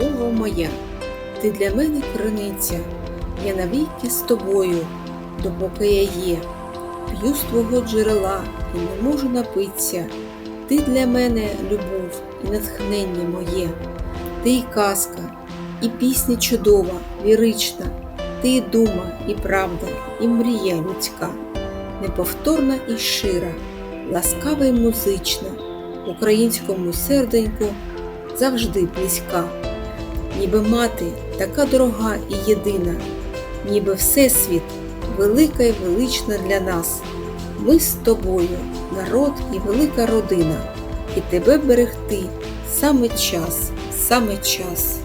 мова моя, ти для мене криниця, я навіки з тобою, допоки я є. П'ю з твого джерела і не можу напитися. Ти для мене любов і натхнення моє, ти і казка, і пісня чудова, лірична, ти і дума, і правда, і мрія людська, неповторна і щира, ласкава і музична, українському серденьку завжди близька, ніби мати така дорога і єдина, ніби Всесвіт велика і велична для нас. Ми з тобою, народ і велика родина, і тебе берегти саме час, саме час.